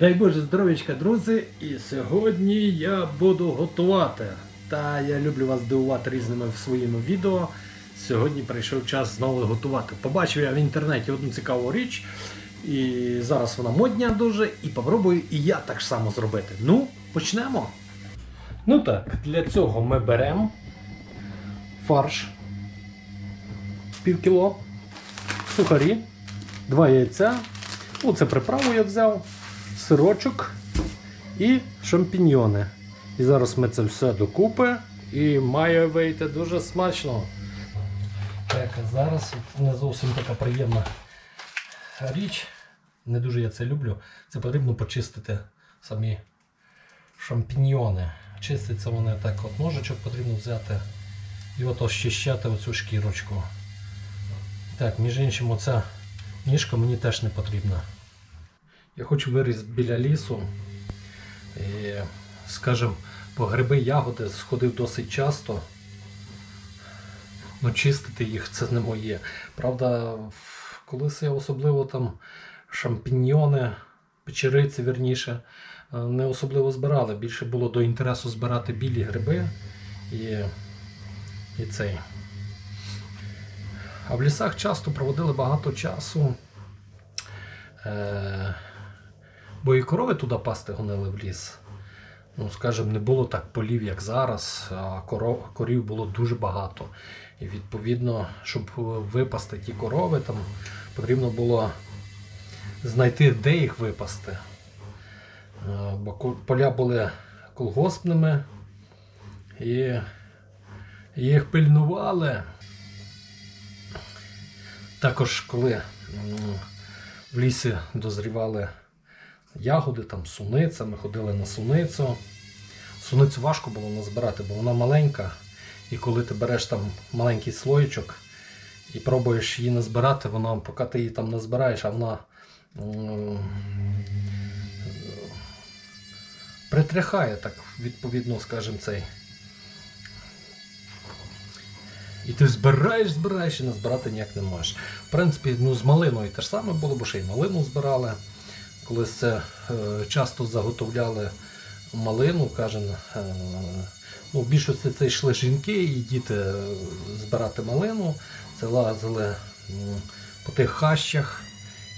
Дай Боже здоров'ячка, друзі! І сьогодні я буду готувати. Та я люблю вас дивувати різними своїми відео. Сьогодні прийшов час знову готувати. Побачив я в інтернеті одну цікаву річ, і зараз вона модня дуже, і попробую і я так само зробити. Ну, почнемо. Ну так, для цього ми беремо фарш пів кіло, сухарі, два яйця. Ну, це приправу я взяв, сирочок і шампіньйони. І зараз ми це все докупи і має вийти дуже смачно. Так, зараз не зовсім така приємна річ. Не дуже я це люблю. Це потрібно почистити самі шампіньйони. Чиститься вони так, от ножичок потрібно взяти і от ощищати оцю шкірочку. Так, між іншим, оця ніжка мені теж не потрібна. Я хочу виріс біля лісу. І, скажімо, по гриби ягоди сходив досить часто. Ну, чистити їх це не моє. Правда, колись я особливо там шампіньйони, печериці, вірніше, е, не особливо збирали. Більше було до інтересу збирати білі гриби і, і цей. А в лісах часто проводили багато часу. Е, бо і корови туди пасти гонили в ліс. Ну, скажімо, не було так полів, як зараз, а коров, корів було дуже багато. І відповідно, щоб випасти ті корови, там потрібно було знайти, де їх випасти. Е, Бо поля були колгоспними і їх пильнували. Також, коли в лісі дозрівали ягоди, там суниця, ми ходили на суницю. Суницю важко було назбирати, бо вона маленька. І коли ти береш там маленький слоєчок і пробуєш її назбирати, вона, поки ти її там назбираєш, а вона притряхає так, відповідно, скажімо, цей. І ти збираєш, збираєш і назбирати ніяк не можеш. В принципі, ну, з малиною те ж саме було, бо ще й малину збирали. Колись це е, часто заготовляли малину, каже, е, ну, в більшості це йшли жінки і діти е, збирати малину. Це лазили по тих хащах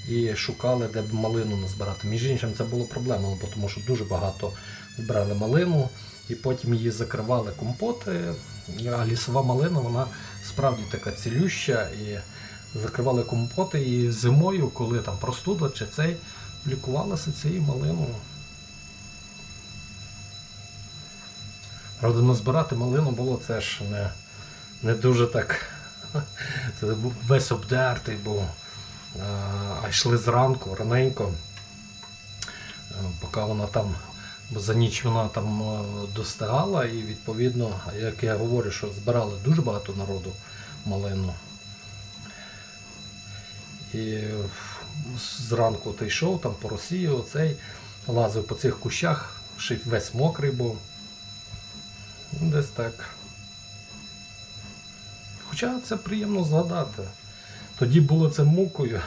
і шукали, де б малину назбирати. Між іншим, це було проблемою, тому що дуже багато збирали малину, і потім її закривали компоти. А лісова малина, вона справді така цілюща. І закривали компоти, і зимою, коли там простуда чи цей, лікувалася цією малиною. Правда, назбирати малину було це ж не, не дуже так. Це був весь обдертий був. А йшли зранку, раненько, поки вона там, бо за ніч вона там достигала, і відповідно, як я говорю, що збирали дуже багато народу малину. І зранку ти йшов там по Росії, оцей, лазив по цих кущах, ще весь мокрий був. Ну, Десь так. Хоча це приємно згадати. Тоді було це мукою.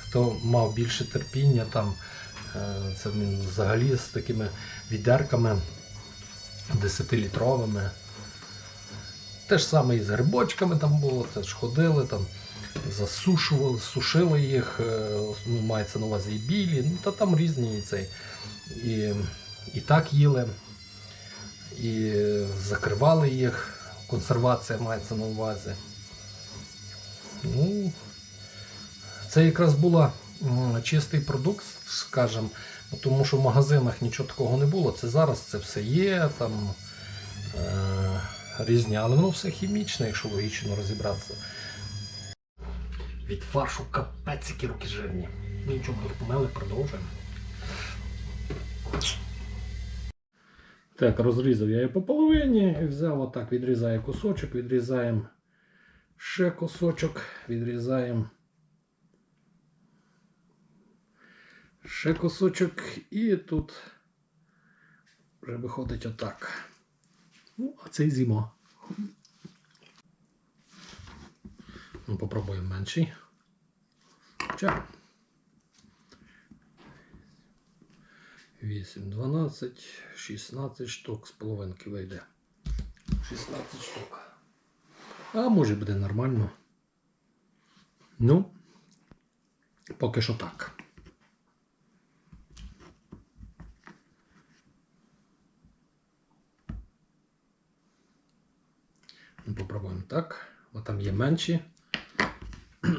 Хто мав більше терпіння, там, е, це він взагалі з такими відерками 10-літровими. Те ж саме і з грибочками там було, це ж ходили, там, засушували, сушили їх, е, ну, мається на увазі і білі, ну та там різні і цей. І, і так їли, і закривали їх, консервація мається на увазі. Ну, це якраз була чистий продукт, скажімо, тому що в магазинах нічого такого не було. Це зараз це все є, там е, різні, але воно все хімічне, якщо логічно розібратися. Від фаршу капець, які руки жирні. Нічого, їх помили, продовжуємо. Так, розрізав я її по половині і взяв отак, відрізаю кусочок, відрізаємо ще кусочок, відрізаємо ще кусочок і тут вже виходить отак. Ну, а цей зімо. Ну, попробуємо менший. Хоча 8, 12, 16 штук з половинки вийде. 16 штук. А може буде нормально. Ну, поки що так. Попробуємо так. Бо там є менші.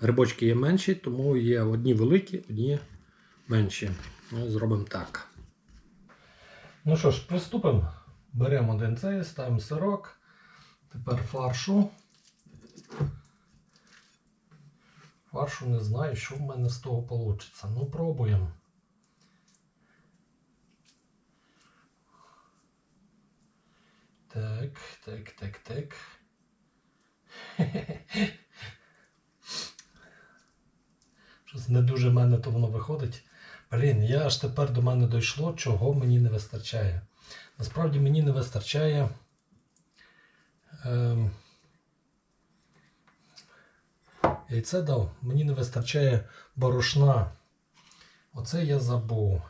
Грибочки є менші, тому є одні великі, одні менші. Ну, зробимо так. Ну що ж, приступимо. Беремо один цей, ставимо сирок. Тепер фаршу. Фаршу не знаю, що в мене з того вийде. Ну, пробуємо. Так, так, так, так. Щось не дуже в мене то воно виходить. Блін, я аж тепер до мене дійшло, чого мені не вистачає. Насправді мені не вистачає. Ем, яйце дав, мені не вистачає борошна. Оце я забув.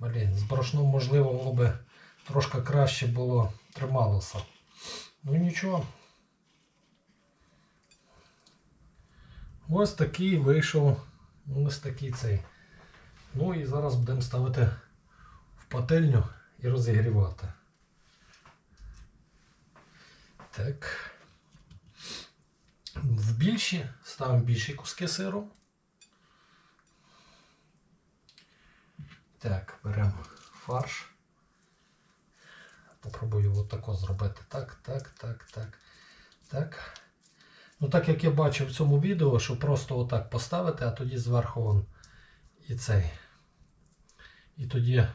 Блін, з борошном, можливо, воно би трошки краще було трималося. Ну нічого. Ось такий вийшов. Ось такий цей. Ну і зараз будемо ставити в пательню і розігрівати. Так. В більші ставимо більші куски сиру. Так, беремо фарш. Попробую отако зробити. Так, так, так, так, так. Ну, так як я бачив в цьому відео, що просто отак поставити, а тоді зверху вон і цей. І тоді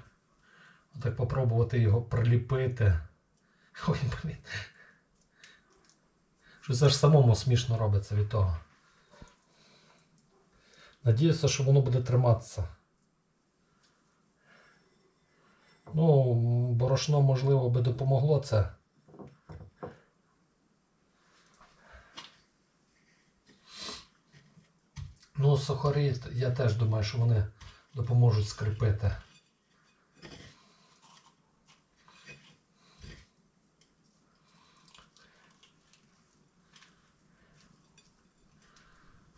отак попробувати його приліпити. Ой, блін. Щось аж самому смішно робиться від того. Надіюся, що воно буде триматися. Ну, борошно, можливо, би допомогло це. Ну, сухарі, я теж думаю, що вони допоможуть скріпити.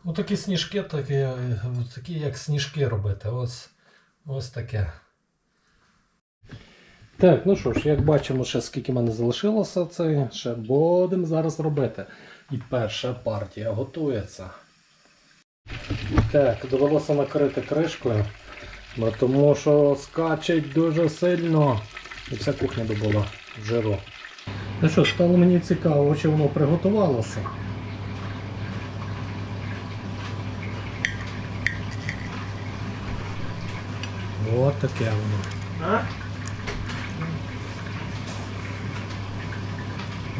Ну, такі сніжки, такі, такі як сніжки робити. Ось, ось таке. Так, ну що ж, як бачимо, ще скільки в мене залишилося, це ще будемо зараз робити. І перша партія готується. Так, довелося накрити кришкою, тому що скачить дуже сильно. І вся кухня би була в жиру. Ну що, стало мені цікаво, чи воно приготувалося. Ось таке воно.